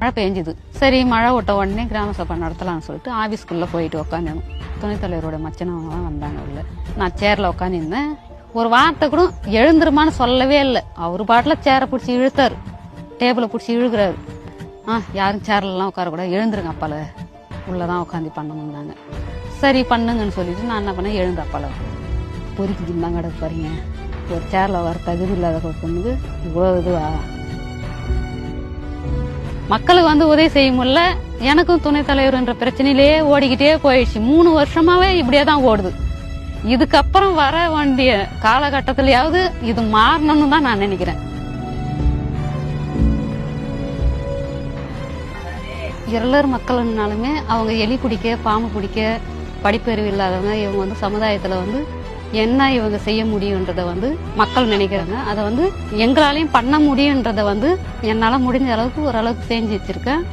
மழை பெஞ்சுது. சரி மழை விட்ட உடனே கிராம சபை நடத்தலாம்னு சொல்லிட்டு ஆஃபீஸ்க்குள்ளே போயிட்டு உக்காந்துணும் துணைத் தலைவரோட மச்சனவங்களாம் வந்தாங்க உள்ள. நான் சேரில் உட்காந்துருந்தேன் ஒரு வார்த்தை கூட எழுந்துருமான்னு சொல்லவே இல்லை. அவர் பாட்டில் சேரை பிடிச்சி இழுத்தாரு. டேபிளை பிடிச்சி இழுக்கிறாரு. ஆ யாரும் சேர்லலாம் உட்காரக்கூடாது. எழுந்துருங்க அப்பால. உள்ளே தான் உட்காந்து பண்ணணும்னாங்க சரி பண்ணுங்கன்னு சொல்லிட்டு நான் என்ன பண்ணேன்? எழுந்து அப்பால. பொறுக்கி தான் கிடக்கு பாருங்க. ஒரு சேரில் வர தகுதி இல்லாத பொண்ணுக்கு இவ்வளோ இதுவா? மக்களுக்கு வந்து உதவி செய்ய முடியல. எனக்கும் துணைத் தலைவர்ன்ற பிரச்சனையிலேயே ஓடிக்கிட்டே போயிடுச்சு. மூணு வருஷமாவே இப்படியே தான் ஓடுது. இதுக்கப்புறம் வர வேண்டிய காலகட்டத்திலேயாவது இது மாறணும்னு தான் நான் நினைக்கிறேன். இருளர் மக்கள்னாலுமே அவங்க எலி பிடிக்க பாம்பு பிடிக்க படிப்பறிவு இல்லாதவங்க இவங்க வந்து சமுதாயத்துல வந்து என்ன இவங்க செய்ய முடியுன்றத வந்து மக்கள் நினைக்கிறாங்க. அதை வந்து எங்களாலையும் பண்ண முடியுன்றத வந்து என்னால முடிஞ்ச அளவுக்கு ஓரளவுக்கு செஞ்சு வச்சிருக்கேன்.